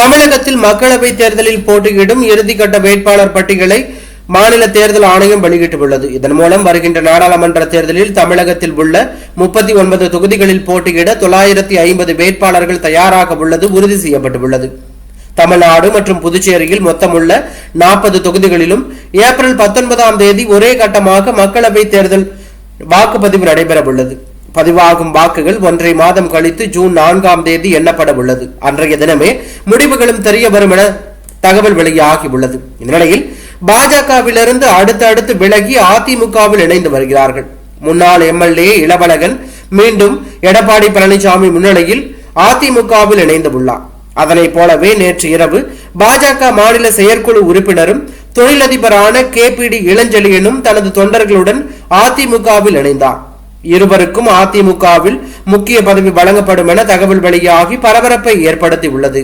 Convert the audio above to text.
தமிழகத்தில் மக்களவை தேர்தலில் போட்டியிடும் இறுதிக்கட்ட வேட்பாளர் பட்டியலை மாநில தேர்தல் ஆணையம் வெளியிட்டுள்ளது. இதன் மூலம் வருகின்ற நாடாளுமன்ற தேர்தலில் தமிழகத்தில் உள்ள முப்பத்தி ஒன்பது தொகுதிகளில் போட்டியிட தொள்ளாயிரத்தி ஐம்பது வேட்பாளர்கள் தயாராக உள்ளது உறுதி செய்யப்பட்டுள்ளது. தமிழ்நாடு மற்றும் புதுச்சேரியில் மொத்தமுள்ள நாற்பது தொகுதிகளிலும் ஏப்ரல் பத்தொன்பதாம் தேதி ஒரே கட்டமாக மக்களவை தேர்தல் வாக்குப்பதிவு நடைபெறவுள்ளது. பதிவாகும் வாக்குகள் ஒன்றை மாதம் கழித்து ஜூன் நான்காம் தேதி எண்ணப்பட உள்ளது அன்றைய தினமே முடிவுகளும் தெரிய வரும் என தகவல் வெளியாகியுள்ளது. உள்ளது இந்நிலையில் பாஜகவிலிருந்து அடுத்தடுத்து விலகி அதிமுகவில் இணைந்து வருகிறார்கள். முன்னாள் எம்எல்ஏ இளவழகன் மீண்டும் எடப்பாடி பழனிசாமி முன்னிலையில் அதிமுகவில் இணைந்துள்ளார் அதனைப் போலவே நேற்று இரவு பாஜக மாநில செயற்குழு உறுப்பினரும் தொழிலதிபரான கே பி டி இளஞ்செழியனும் தனது தொண்டர்களுடன் அதிமுகவில் இணைந்தார். இருவருக்கும் அதிமுகவில் முக்கிய பதவி வழங்கப்படும் என தகவல் வெளியாகி பரபரப்பை ஏற்படுத்தியுள்ளது.